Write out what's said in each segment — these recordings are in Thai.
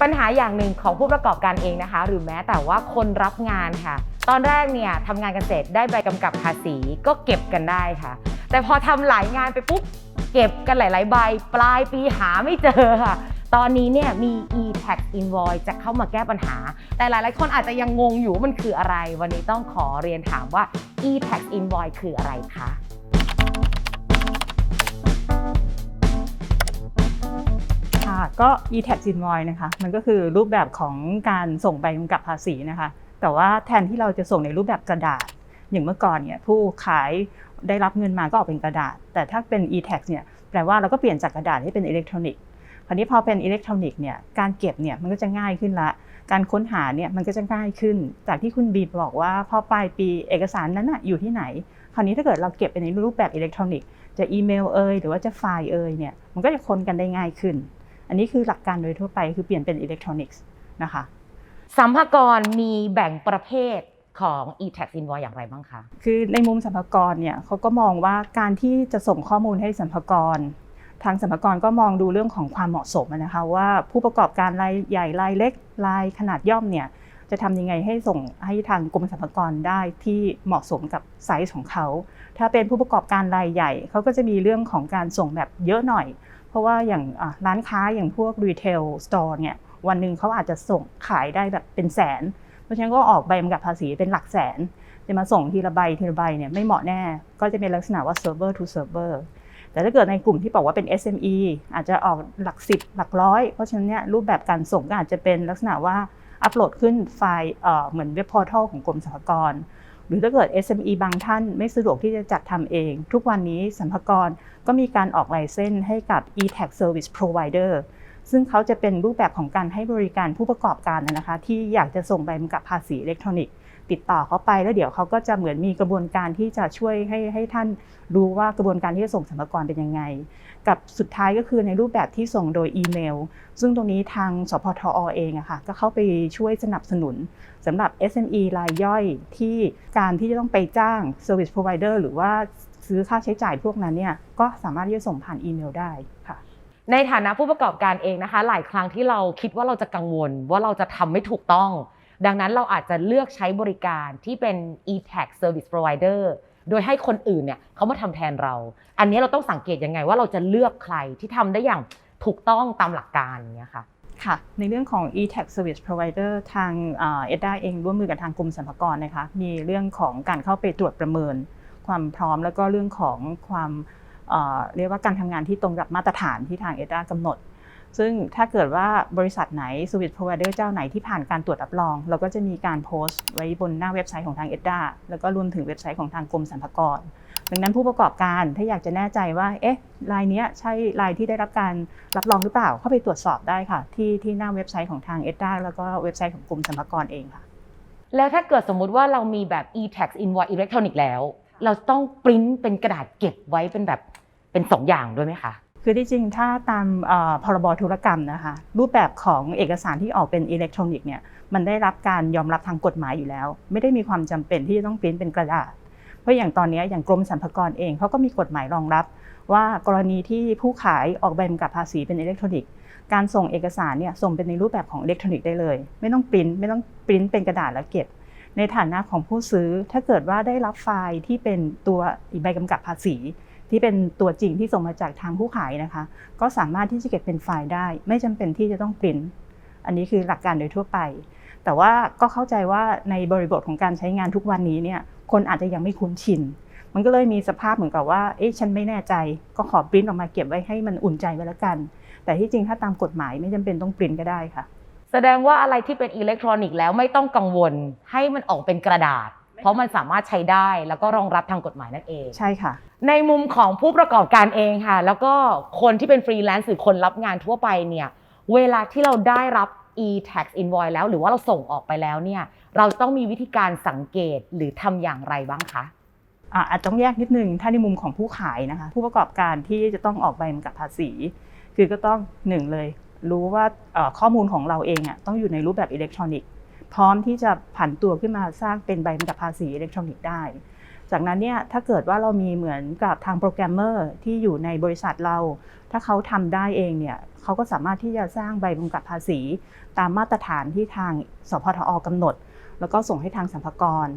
ปัญหาอย่างหนึ่งของผู้ประกอบการเองนะคะ หรือแม้แต่ว่าคนรับงานค่ะ ตอนแรกเนี่ยทำงานเกษตรได้ใบกำกับภาษีก็เก็บกันได้ค่ะ แต่พอทำหลายงานไปปุ๊บเก็บกันหลาย ๆ ใบ ปลายปีหาไม่เจอค่ะ ตอนนี้เนี่ยมี e-tax invoice จะเข้ามาแก้ปัญหา แต่หลาย ๆ คนอาจจะยังงงอยู่ว่ามันคืออะไร วันนี้ต้องขอเรียนถามว่า e-tax invoice คืออะไรคะ ก็ e-tax invoice นะคะ มันก็คือรูปแบบของการส่งใบกำกับภาษีนะคะ แต่ว่าแทนที่เราจะส่งในรูปแบบกระดาษ อย่างเมื่อก่อนเนี่ยผู้ขายได้รับเงินมาก็ออกเป็นกระดาษ แต่ถ้าเป็น e-tax เนี่ยแปลว่าเราก็เปลี่ยนจากกระดาษให้เป็นอิเล็กทรอนิกส์คราวนี้พอเป็นอิเล็กทรอนิกส์เนี่ยการเก็บเนี่ยมันก็จะง่ายขึ้นละ การค้นหาเนี่ยมันก็จะง่ายขึ้น จากที่คุณบีบอกว่าพอปลายปีเอกสารนั้นนะอยู่ที่ไหน คราวนี้ถ้าเกิดเราเก็บเป็นในรูปแบบอิเล็กทรอนิกส์จะอีเมลเอยหรือว่าจะไฟล์เอยเนี่ยมันก็จะค้นกันได้ง่ายขึ้น อันนี้คือหลักการโดยทั่วไปคือเปลี่ยนเป็นอิเล็กทรอนิกส์นะคะสัมภากรมีแบ่งประเภทของ e-tax invoice อย่างไรบ้างคะ คือในมุมสรรพากรเนี่ยเขาก็มองว่าการที่จะส่งข้อมูลให้สรรพากร ทางสรรพากรก็มองดูเรื่องของความเหมาะสมนะคะว่าผู้ประกอบการรายใหญ่รายเล็กรายขนาดย่อมเนี่ยจะทำยังไงให้ส่งให้ทางกรมสรรพากรได้ที่เหมาะสมกับไซส์ของเขา ถ้าเป็นผู้ประกอบการรายใหญ่ เขาก็จะมีเรื่องของการส่งแบบเยอะหน่อยเพ ราะว่าอย่างร้านค้าอย่างพวกรีเทลสตอร์เนี่ยวันหนึ่งเขาอาจจะส่งขายได้แบบเป็นแสน เพราะฉะนั้นก็ออกใบกำกับภาษีเป็นหลักแสน จะมาส่งทีละใบทีละใบเนี่ยไม่เหมาะแน่ ก็จะเป็นลักษณะว่า server to server แต่ถ้าเกิดในกลุ่มที่บอกว่าเป็น SME อาจจะออกหลักสิบหลักร้อย เพราะฉะนั้นเนี่ยรูปแบบการส่งก็อาจจะเป็นลักษณะว่าอัปโหลดขึ้นไฟล์เหมือนเว็บพอร์ทัลของกรมสรรพากร หรือถ้าเกิด SME บางท่านไม่สะดวกที่จะจัดทำเอง ทุกวันนี้สัมภากรก็มีการออกไลเซนส์ให้กับ e-tax service provider ซึ่งเขาจะเป็นรูปแบบของการให้บริการผู้ประกอบการนะคะ ที่อยากจะส่งใบกำกับภาษีอิเล็กทรอนิกส์ ติดต่อเขาไปแล้วเดี๋ยวเขาก็จะเหมือนมีกระบวนการที่จะช่วยให้ให้ท่านรู้ว่ากระบวนการที่จะส่งสรรพากรเป็นยังไง กับสุดท้ายก็คือในรูปแบบที่ส่งโดยอีเมล ซึ่งตรงนี้ทางสพทอเองอะค่ะก็เข้าไปช่วยสนับสนุนสำหรับ SME รายย่อยที่การที่จะต้องไปจ้าง Service Provider หรือว่าซื้อค่าใช้จ่ายพวกนั้นเนี่ยก็สามารถที่จะส่งผ่านอีเมลได้ค่ะในฐานะผู้ประกอบการเองนะคะ หลายครั้งที่เราคิดว่าเราจะกังวล ว่าเราจะทำไม่ถูกต้อง ดังนั้นเราอาจจะเลือกใช้บริการที่เป็น e-tax service provider โดยให้คนอื่นเนี่ยเขามาทำแทนเรา อันนี้เราต้องสังเกตยังไงว่าเราจะเลือกใครที่ทำได้อย่างถูกต้องตามหลักการเนี้ยค่ะค่ะ ในเรื่องของ e-tax service provider ทางเอ็ดด้าเองร่วมมือกับทางกรมสรรพากรนะคะ มีเรื่องของการเข้าไปตรวจประเมิน ความพร้อมแล้วก็เรื่องของความเรียกว่าการทำงานที่ตรงกับมาตรฐานที่ทางเอ็ดด้ากำหนด ซึ่งถ้าเกิดว่าบริษัทไหน service provider เจ้าไหนที่ผ่านการตรวจรับรอง เราก็จะมีการโพสต์ไว้บนหน้าเว็บไซต์ของทางเอ็ดด้าแล้วก็รวมถึงเว็บไซต์ของทางกรมสรรพากรดังนั้นผู้ประกอบการถ้าอยากจะแน่ใจว่า เอ๊ะรายนี้ใช่รายที่ได้รับการรับรองหรือเปล่า เข้าไปตรวจสอบได้ค่ะ ที่ที่หน้าเว็บไซต์ของทางเอ็ดด้าแล้วก็เว็บไซต์ของกรมสรรพากรเองค่ะ แล้วถ้าเกิดสมมุติว่าเรามีแบบ e-tax invoice electronic แล้ว เราต้องปริ้นเป็นกระดาษเก็บไว้เป็นแบบเป็นสองอย่างด้วยไหมคะ คือที่จริงถ้าตามพรบธุรกรรมนะคะรูปแบบของเอกสารที่ออกเป็นอิเล็กทรอนิกส์เนี่ยมันได้รับการยอมรับทางกฎหมายอยู่แล้ว ไม่ได้มีความจำเป็นที่จะต้องปริ้นเป็นกระดาษ เพราะอย่างตอนนี้อย่างกรมสรรพากรเองเขาก็มีกฎหมายรองรับ ว่ากรณีที่ผู้ขายออกใบกำกับภาษีเป็นอิเล็กทรอนิกส์การส่งเอกสารเนี่ยส่งเป็นในรูปแบบของอิเล็กทรอนิกส์ได้เลย ไม่ต้องปริ้นไม่ต้องปริ้นเป็นกระดาษแล้วเก็บ ในฐานะของผู้ซื้อถ้าเกิดว่าได้รับไฟล์ที่เป็นตัวใบกำกับภาษี ที่เป็นตัวจริงที่ส่งมาจากทางผู้ขายนะคะ ก็สามารถที่จะเก็บเป็นไฟล์ได้ ไม่จำเป็นที่จะต้องปริ้นอันนี้คือหลักการโดยทั่วไป แต่ว่าก็เข้าใจว่าในบริบทของการใช้งานทุกวันนี้เนี่ยคนอาจจะยังไม่คุ้นชิน มันก็เลยมีสภาพเหมือนกับว่า เอ๊ะ ฉันไม่แน่ใจ ก็ขอปริ้นออกมาเก็บไว้ให้มันอุ่นใจไว้แล้วกัน แต่ที่จริงถ้าตามกฎหมายไม่จำเป็นต้องปริ้นก็ได้ค่ะ แสดงว่าอะไรที่เป็นอิเล็กทรอนิกส์แล้วไม่ต้องกังวลให้มันออกเป็นกระดาษ เพราะมันสามารถใช้ได้แล้วก็รองรับทางกฎหมายนั่นเอง ใช่ค่ะ ในมุมของผู้ประกอบการเองค่ะ แล้วก็คนที่เป็นฟรีแลนซ์หรือคนรับงานทั่วไปเนี่ยเวลาที่เราได้รับ e-tax invoice แล้วหรือว่าเราส่งออกไปแล้วเนี่ยเราต้องมีวิธีการสังเกตหรือทำอย่างไรบ้างคะอะอาจต้องแยกนิดนึงถ้าในมุมของผู้ขายนะคะผู้ประกอบการที่จะต้องออกใบกำกับภาษี คือก็ต้องหนึ่งเลย รู้ว่าเอ่อข้อมูลของเราเองอะต้องอยู่ในรูปแบบอิเล็กทรอนิกส์ พร้อมที่จะผันตัวขึ้นมาสร้างเป็นใบกำกับภาษีอิเล็กทรอนิกส์ได้ จากนั้นเนี่ยถ้าเกิดว่าเรามีเหมือนกับทางโปรแกรมเมอร์ที่อยู่ในบริษัทเรา ถ้าเขาทำได้เองเนี่ยเขาก็สามารถที่จะสร้างใบกำกับภาษี ตามมาตรฐานที่ทางสพทอกำหนด แล้วก็ส่งให้ทางสรรพากร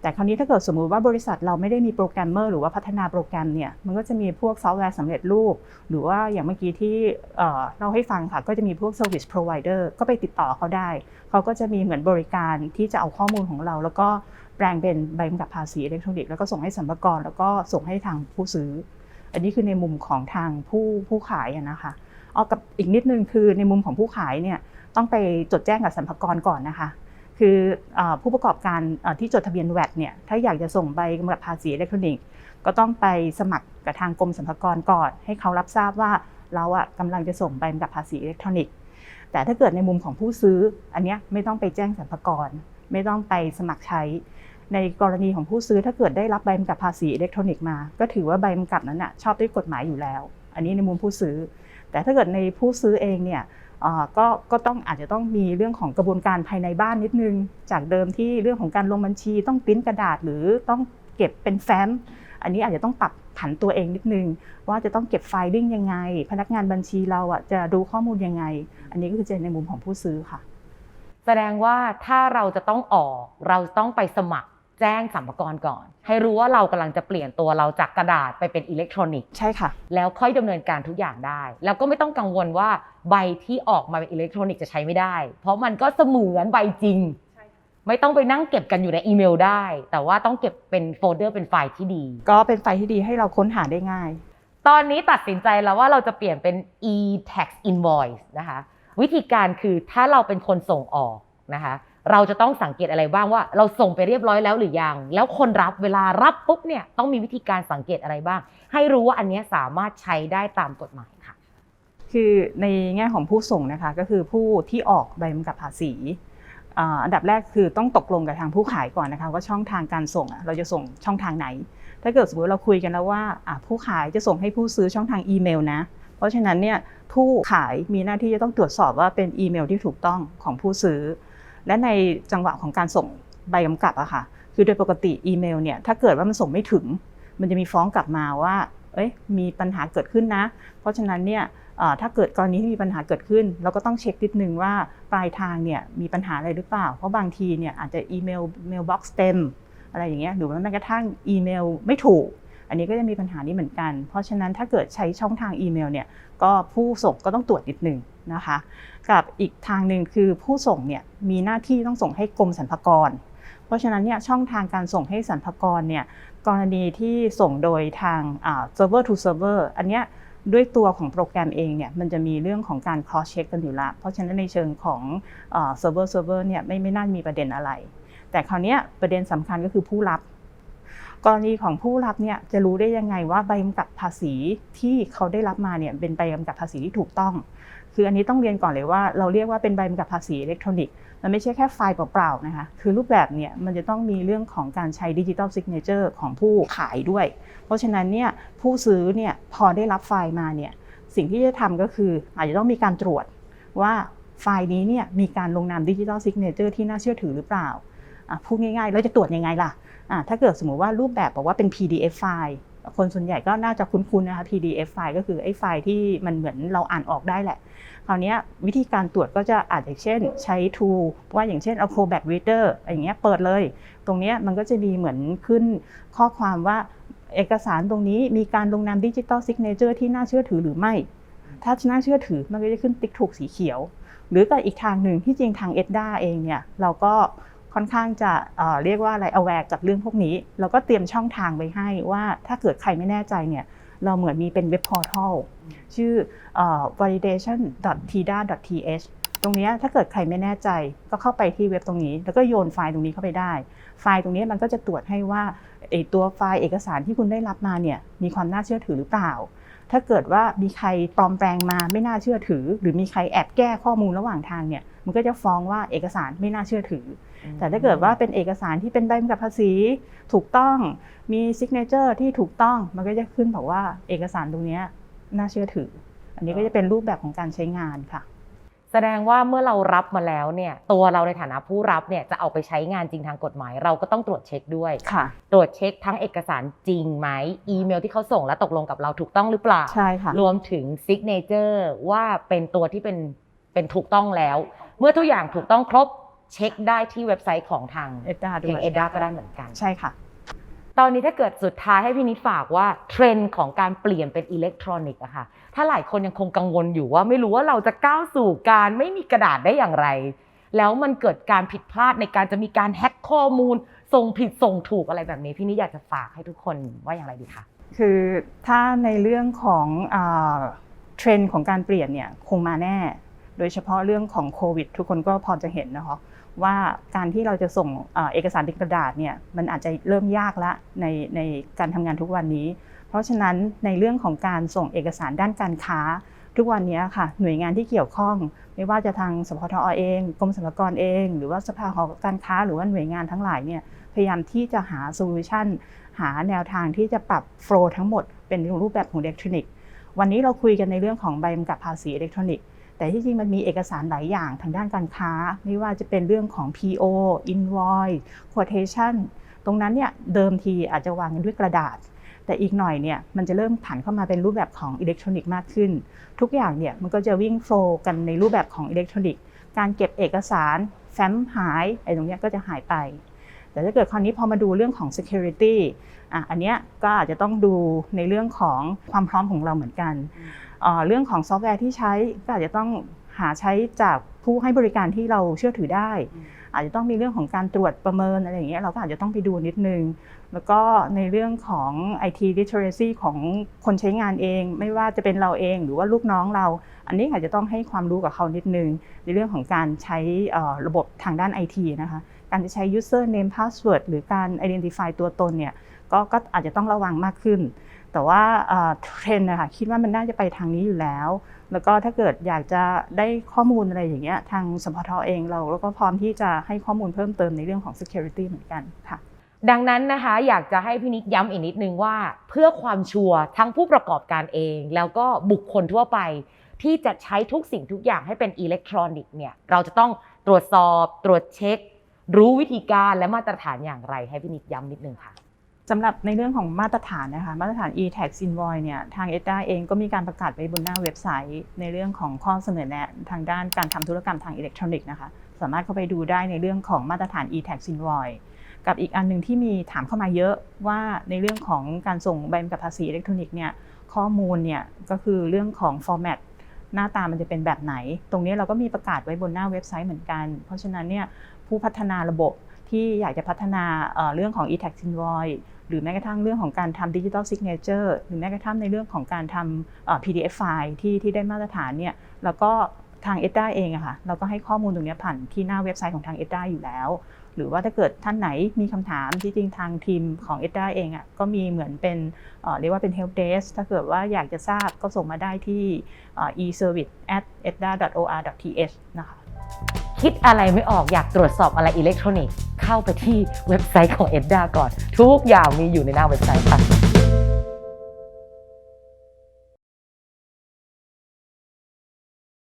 แต่คราวนี้ถ้าเกิดสมมุติว่าบริษัทเราไม่ได้มีโปรแกรมเมอร์หรือว่าพัฒนาโปรแกรมเนี่ยมันก็จะมีพวกซอฟต์แวร์สำเร็จรูป หรือว่าอย่างเมื่อกี้ที่เราให้ฟังค่ะก็จะมีพวก Service Provider ก็ไปติดต่อเขาได้ เขาก็จะมีเหมือนบริการที่จะเอาข้อมูลของเรา แล้วก็แปลงเป็นใบกำกับภาษีอิเล็กทรอนิกส์แล้วก็ส่งให้สรรพากรแล้วก็ส่งให้ทางผู้ซื้อ อันนี้คือในมุมของทางผู้ผู้ขายนะคะเอากับอีกนิดนึงคือในมุมของผู้ขายเนี่ยต้องไปจดแจ้งกับสรรพากรก่อนนะคะ คืออผู้ประกอบการที่จดทะเบียนแวดเนี่ยถ้าอยากจะส่งใบกำกับภาษีอิเล็กทรอนิกส์ก็ต้องไปสมัครกับทางกรมสรรพากรก่อน ให้เขารับทราบว่าเราอะกำลังจะส่งใบกำกับภาษีอิเล็กทรอนิกส์แต่ถ้าเกิดในมุมของผู้ซื้อ อันเนี้ยไม่ต้องไปแจ้งสรรพากร ไม่ต้องไปสมัครใช้ ในกรณีของผู้ซื้อถ้าเกิดได้รับใบกำกับภาษีอิเล็กทรอนิกส์มา ก็ถือว่าใบกำกับนั้นนะชอบด้วยกฎหมายอยู่แล้ว อันนี้ในมุมผู้ซื้อ แต่ถ้าเกิดในผู้ซื้อเองเนี่ย ก็ก็ต้องอาจจะต้องมีเรื่องของกระบวนการภายในบ้านนิดนึง จากเดิมที่เรื่องของการลงบัญชีต้องปิ้นกระดาษ หรือต้องเก็บเป็นแฟ้ม อันนี้อาจจะต้องปรับผันตัวเองนิดนึง ว่าจะต้องเก็บไฟลิ่งยังไง พนักงานบัญชีเราอะจะดูข้อมูลยังไง อันนี้ก็คือจะในมุมของผู้ซื้อค่ะ แสดงว่าถ้าเราจะต้องออกเราต้องไปสมัคร แจ้งสัมภากระก่อน ให้รู้ว่าเรากำลังจะเปลี่ยนตัวเราจากกระดาษไปเป็นอิเล็กทรอนิกส์ใช่ค่ะ แล้วค่อยดำเนินการทุกอย่างได้ แล้วก็ไม่ต้องกังวลว่าใบที่ออกมาเป็นอิเล็กทรอนิกส์จะใช้ไม่ได้ เพราะมันก็เสมือนใบจริงไม่ต้องไปนั่งเก็บกันอยู่ในอีเมลได้ แต่ว่าต้องเก็บเป็นโฟลเดอร์เป็นไฟล์ที่ดี ก็เป็นไฟล์ที่ดีให้เราค้นหาได้ง่าย ตอนนี้ตัดสินใจแล้วว่าเราจะเปลี่ยนเป็น e-tax invoice นะคะ วิธีการคือถ้าเราเป็นคนส่งออกนะคะ เราจะต้องสังเกตอะไรบ้างว่า เราส่งไปเรียบร้อยแล้วหรือยัง แล้วคนรับเวลารับปุ๊บเนี่ยต้องมีวิธีการสังเกตอะไรบ้าง ให้รู้ว่าอันนี้สามารถใช้ได้ตามกฎหมายค่ะ คือในแง่ของผู้ส่งนะคะก็คือผู้ที่ออกใบกำกับภาษีอันดับแรกคือต้องตกลงกับทางผู้ขายก่อนนะคะว่าช่องทางการส่งเราจะส่งช่องทางไหน ถ้าเกิดสมมติเราคุยกันแล้วว่าผู้ขายจะส่งให้ผู้ซื้อช่องทางอีเมลนะ เพราะฉะนั้นเนี่ยผู้ขายมีหน้าที่จะต้องตรวจสอบว่าเป็นอีเมลที่ถูกต้องของผู้ซื้อ และในจังหวะของการส่งใบกำกับอะค่ะ คือโดยปกติอีเมลเนี่ยถ้าเกิดว่ามันส่งไม่ถึง มันจะมีฟ้องกลับมาว่า เอ้ยมีปัญหาเกิดขึ้นนะ เพราะฉะนั้นเนี่ยถ้าเกิดกรณีที่มีปัญหาเกิดขึ้น เราก็ต้องเช็คนิดนึงว่าปลายทางเนี่ยมีปัญหาอะไรหรือเปล่า เพราะบางทีเนี่ยอาจจะอีเมลเมลบ็อกซ์เต็มอะไรอย่างเงี้ยหรือว่าแม้กระทั่งอีเมลไม่ถูก อันนี้ก็จะมีปัญหานี้เหมือนกัน เพราะฉะนั้นถ้าเกิดใช้ช่องทางอีเมลเนี่ยก็ผู้ส่งก็ต้องตรวจนิดนึง นะคะ กับอีกทางหนึ่งคือผู้ส่งเนี่ยมีหน้าที่ต้องส่งให้กรมสรรพากร เพราะฉะนั้นเนี่ยช่องทางการส่งให้สรรพากรเนี่ยกรณีที่ส่งโดยทางอ่า server to server อันเนี้ยด้วยตัวของโปรแกรมเองเนี่ยมันจะมีเรื่องของการ cross check กันอยู่ละ เพราะฉะนั้นในเชิงของเอ่อ server server เนี่ยไม่ไม่น่ามีประเด็นอะไร แต่คราวนี้ประเด็นสำคัญก็คือผู้รับ กรณีของผู้รับเนี่ยจะรู้ได้ยังไงว่าใบกำกับภาษีที่เขาได้รับมาเนี่ยเป็นใบกำกับภาษีที่ถูกต้อง คืออันนี้ต้องเรียนก่อนเลยว่าเราเรียกว่าเป็นใบกำกับภาษีอิเล็กทรอนิกส์มันไม่ใช่แค่ไฟล์เปล่าๆนะคะคือรูปแบบเนี่ยมันจะต้องมีเรื่องของการใช้ดิจิ t a ลซิกเนเจอร์ของผู้ขายด้วย เพราะฉะนั้นเนี่ยผู้ซื้อเนี่ยพอได้รับไฟล์มาเนี่ยสิ่งที่จะทำก็คืออาจจะต้องมีการตรวจว่าไฟล์นี้เนี่ยมีการลงนามดิจิ t a ลซิกเนเจอร์ที่น่าเชื่อถือหรือเปล่าพูดง่ายๆ แล้วจะตรวจยังไงล่ะอะถ้าเกิดสมมุติว่ารูปแบบบอกว่าเป็น PDF ไฟล์ คนส่วนใหญ่ก็น่าจะคุ้นๆนะคะ PDF ไฟล์ก็คือไอ้ไฟล์ที่มันเหมือนเราอ่านออกได้แหละ คราวนี้วิธีการตรวจก็จะอาจจะเช่นใช้ tool ว่าอย่างเช่นเอา Acrobat Reader อย่างเงี้ยเปิดเลย ตรงเนี้ยมันก็จะมีเหมือนขึ้นข้อความว่าเอกสารตรงนี้มีการลงนามดิจิ t a ลซิกเนเจอร์ที่น่าเชื่อถือหรือไม่ ถ้าน่าเชื่อถือมันก็จะขึ้นติ๊กถูกสีเขียว หรือก็อีกทางหนึ่งที่จริงทาง EDDA เองเนี่ยเราก็ ค่อนข้างจะเเรียกว่าอะไร aware กับเรื่องพวกนี้ เราก็เตรียมช่องทางไว้ให้ว่าถ้าเกิดใครไม่แน่ใจเนี่ยเราเหมือนมีเป็นเว็บพอร์ทัลชื่ออ validation.tida.th ตรงนี้ถ้าเกิดใครไม่แน่ใจก็เข้าไปที่เว็บตรงนี้ แล้วก็โยนไฟล์ตรงนี้เข้าไปได้ ไฟล์ตรงนี้มันก็จะตรวจให้ว่าไอตัวไฟล์เอกสารที่คุณได้รับมาเนี่ยมีความน่าเชื่อถือหรือเปล่า ถ้าเกิดว่ามีใครปลอมแปลงมาไม่น่าเชื่อถือ หรือมีใครแอบแก้ข้อมูลระหว่างทางเนี่ยมันก็จะฟ้องว่าเอกสารไม่น่าเชื่อถือ แต่ถ้าเกิดว่าเป็นเอกสารที่เป็นใบกำกับภาษีถูกต้องมีซิกเนเจอร์ที่ถูกต้องมันก็จะขึ้นบอกว่าเอกสารตรงเนี้ยน่าเชื่อถือ อันนี้ก็จะเป็นรูปแบบของการใช้งานค่ะ แสดงว่าเมื่อเรารับมาแล้วเนี่ยตัวเราในฐานะผู้รับเนี่ยจะเอาไปใช้งานจริงทางกฎหมาย เราก็ต้องตรวจเช็คด้วยค่ะ ตรวจเช็คทั้งเอกสารจริงไหมอีเมลที่เขาส่งแล้วตกลงกับเราถูกต้องหรือเปล่าใช่ค่ะรวมถึงซิกเนเจอร์ว่าเป็นตัวที่เป็นเป็นถูกต้องแล้ว เมื่อทุกอย่างถูกต้องครบ เช็คได้ที่เว็บไซต์ของทางเอ็ดดาด้ทางวยเอดาก็ได้เหมือนกัน ใช่ค่ะ ตอนนี้ถ้าเกิดสุดท้ายให้พี่นิดฝากว่าเทรนด์ของการเปลี่ยนเป็นอิเล็กทรอนิกส์อะค่ะ ถ้าหลายคนยังคงกังวลอยู่ว่าไม่รู้ว่าเราจะก้าวสู่การไม่มีกระดาษได้อย่างไร แล้วมันเกิดการผิดพลาดในการจะมีการแฮ็กข้อมูล ส่งผิดส่งถูกอะไรแบบนี้ พี่นิดอยากจะฝากให้ทุกคนว่าอย่างไรดีคะคือถ้าในเรื่องของอาเทรนด์ของการเปลี่ยนเนี่ยคงมาแน่ โดยเฉพาะเรื่องของโควิด ทุกคนก็พอจะเห็นนะคะว่าการที่เราจะส่งเอกสารเป็นกระดาษเนี่ยมันอาจจะเริ่มยากละในในการทำงานทุกวันนี้ เพราะฉะนั้นในเรื่องของการส่งเอกสารด้านการค้า ทุกวันนี้ค่ะหน่วยงานที่เกี่ยวข้อง ไม่ว่าจะทางสพทอเองกรมสรรพากรเอง หรือว่าสภาหอการค้าหรือว่าหน่วยงานทั้งหลายเนี่ยพยายามที่จะหาโซลูชันหาแนวทางที่จะปรับโฟล์ทั้งหมดเป็นรูปแบบของอิเล็กทรอนิกส์วันนี้เราคุยกันในเรื่องของใบกำกับภาษีอิเล็กทรอนิกส์ แต่ที่จริงมันมีเอกสารหลายอย่างทางด้านการค้า ไม่ว่าจะเป็นเรื่องของ PO invoice quotation ตรงนั้นเนี่ยเดิมทีอาจจะวางกันด้วยกระดาษ แต่อีกหน่อยเนี่ยมันจะเริ่มผันเข้ามาเป็นรูปแบบของอิเล็กทรอนิกส์มากขึ้น ทุกอย่างเนี่ยมันก็จะวิ่งโฟล์กันในรูปแบบของอิเล็กทรอนิกส์การเก็บเอกสารแฟ้มหายไอ้ตรงเนี้ยก็จะหายไป แต่ถ้าเกิดคราวนี้พอมาดูเรื่องของ security อะอันเนี้ยก็อาจจะต้องดูในเรื่องของความพร้อมของเราเหมือนกัน เอ่อเรื่องของซอฟต์แวร์ที่ใช้ก็อาจจะต้องหาใช้จากผู้ให้บริการที่เราเชื่อถือได้ อาจจะต้องมีเรื่องของการตรวจประเมินอะไรอย่างเงี้ยเราก็อาจจะต้องไปดูนิดนึง แล้วก็ในเรื่องของ IT literacy ของคนใช้งานเอง ไม่ว่าจะเป็นเราเองหรือว่าลูกน้องเรา อันนี้อาจจะต้องให้ความรู้กับเขานิดนึง ในเรื่องของการใช้เอ่อระบบทางด้าน IT นะคะการจะใช้ user name password หรือการ identify ตัวตนเนี่ย ก็ก็อาจจะต้องระวังมากขึ้น แต่ว่าเทรนด์นะคะคิดว่ามันน่าจะไปทางนี้อยู่แล้ว แล้วก็ถ้าเกิดอยากจะได้ข้อมูลอะไรอย่างเงี้ยทางสพทเองเราเราก็พร้อมที่จะให้ข้อมูลเพิ่มเติมในเรื่องของ security เหมือนกันค่ะดังนั้นนะคะอยากจะให้พี่นิดย้ำอีกนิดนึงว่า เพื่อความชัวร์ทั้งผู้ประกอบการเอง แล้วก็บุคคลทั่วไป ที่จะใช้ทุกสิ่งทุกอย่างให้เป็นอิเล็กทรอนิกส์เนี่ยเราจะต้องตรวจสอบ ตรวจเช็ค รู้วิธีการและมาตรฐานอย่างไร ให้พี่นิดย้ำนิดนึงค่ะ สำหรับในเรื่องของมาตรฐานนะคะมาตรฐาน e-tax invoice เนี่ยทาง EDA เองก็มีการประกาศไว้บนหน้าเว็บไซต์ ในเรื่องของข้อเสนอแนะทางด้านการทำธุรกรรมทางอิเล็กทรอนิกส์นะคะสามารถเข้าไปดูได้ในเรื่องของมาตรฐาน e-tax invoice กับอีกอันหนึ่งที่มีถามเข้ามาเยอะว่าในเรื่องของการส่งใบกำกับภาษีอิเล็กทรอนิกส์เนี่ยข้อมูลเนี่ยก็คือเรื่องของ format หน้าตามันจะเป็นแบบไหน ตรงนี้เราก็มีประกาศไว้บนหน้าเว็บไซต์เหมือนกัน เพราะฉะนั้นเนี่ยผู้พัฒนาระบบที่อยากจะพัฒนาเอ่อเรื่องของ e-tax invoice หรือแม้กระทั่งเรื่องของการทำดิจิ t a ลซิกเนเจอร์หรือแม้กระทั่งในเรื่องของการทำ PDF ไฟล์ที่ที่ได้มาตรฐานเนี่ยแล้วก็ทาง e d a เองอะค่ะเราก็ให้ข้อมูลตรงนี้ผ่านที่หน้าเว็บไซต์ของทาง e d a อยู่แล้ว หรือว่าถ้าเกิดท่านไหนมีคำถามที่จริงทางทีมของ e d a เองอะก็มีเหมือนเป็นเรียกว่าเป็น help desk ถ้าเกิดว่าอยากจะทราบก็ส่งมาได้ที่ e-service at edda.or.th นะคะ คิดอะไรไม่ออกอยากตรวจสอบอะไรอิเล็กทรอนิกส์ เข้าไปที่เว็บไซต์ของเอ็ดดาก่อน ทุกอย่างมีอยู่ในหน้าเว็บไซต์ค่ะ